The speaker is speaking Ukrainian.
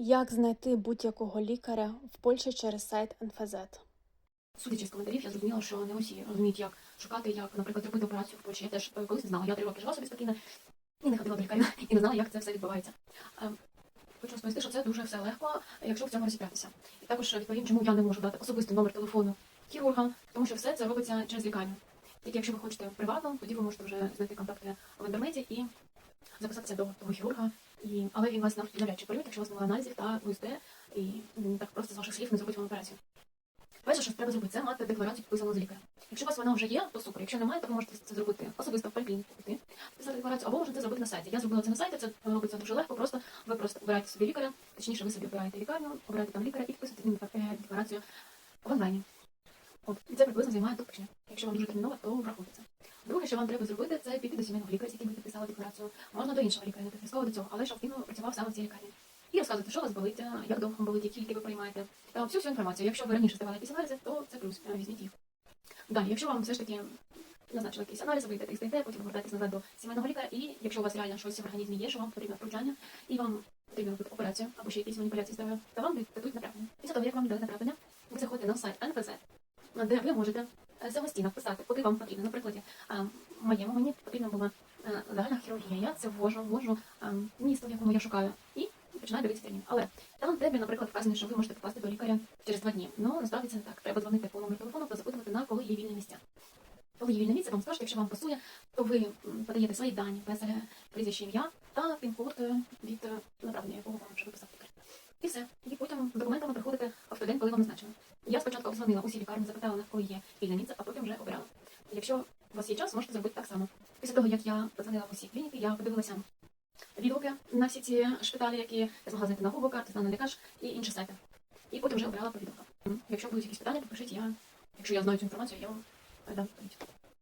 Як знайти будь-якого лікаря в Польщі через сайт НФЗ? Судячи з коментарів, я зрозуміла, що не усі розуміють, як шукати, як, наприклад, зробити операцію в Польщі. Я теж е, колись не знала. Я три роки жила собі спокійно і не ходила до лікаря, і не знала, як це все відбувається. Е, Хочу розповісти, що це дуже все легко, якщо в цьому розібратися. І також відповім, чому я не можу дати особистий номер телефону хірурга, тому що все це робиться через лікарню. Тільки якщо ви хочете приватно, тоді ви можете вже знайти контакти в інтернеті і записатися до того хірурга. І, але він вас навряд чи прийме, якщо у вас немає аналізів та УСД, і так просто з ваших слів не зробить вам операцію. Перше, що треба зробити, це мати декларацію підписану з лікарем. Якщо у вас вона вже є, то супер. Якщо немає, то ви можете це зробити особисто в поліклініку піти, писати декларацію, або можете зробити на сайті. Я зробила це на сайті, це робиться дуже легко. Просто ви просто обираєте собі лікаря, точніше, ви собі обираєте лікарню, обираєте там лікаря і підписуєте е, декларацію в онлайні. От і це приблизно займає до. Якщо вам дуже терміново, то. Друге, що вам треба зробити, це піти до сімейного лікаря, з яким ви підписали декларацію. Можна до іншого лікаря, не обов'язково до цього, але щоб він працював саме в цій лікарні. І розказувати, що у вас болить, як довго вам болить, які ліки ви приймаєте. Е, Всю всю інформацію. Якщо ви раніше здавали якісь аналізи, то це плюс, е, візьміть їх. Далі, якщо вам все ж таки назначили якісь аналізи, ви йдете їх потім повертаєтесь назад до сімейного лікаря, і якщо у вас реально щось в організмі є, що вам потрібно втручання, і вам потрібно робити операцію або ще якісь маніпуляції здоров'я, то вам дадуть направлення. Після того, як вам дадуть направлення, ви заходите на сайт НФЗ, де ви можете е, самостійно вписати, куди вам потрібно. Наприклад, моєму мені потрібна була е, загальна хірургія. Я це ввожу, ввожу е, місто, в якому я шукаю, і починаю дивитися термін. Але там тебе, наприклад, вказано, що ви можете попасти до лікаря через два дні. Ну насправді це не так. Треба дзвонити по номеру телефону та запитувати на коли є вільне місця. Коли є вільне місце, вам скажуть, якщо вам пасує, то ви подаєте свої дані без е, прізвища ім'я та пін-код е, від направлення, якого вам вже виписав лікар. І все. І потім з документами приходите в той день, коли вам назначено. Я спочатку обзвонила усі лікарні, запитала, коли є вільне місце, а потім вже обирала. Якщо у вас є час, можете зробити так само. Після того, як я подзвонила в усі клініки, я подивилася відгуки на всі ці шпиталі, які я змогла знайти на Google, карти, на лікаш і інші сайти. І потім вже обирала по відгукам. Якщо будуть якісь питання, то пишіть я. Якщо я знаю цю інформацію, я вам дам відповідь.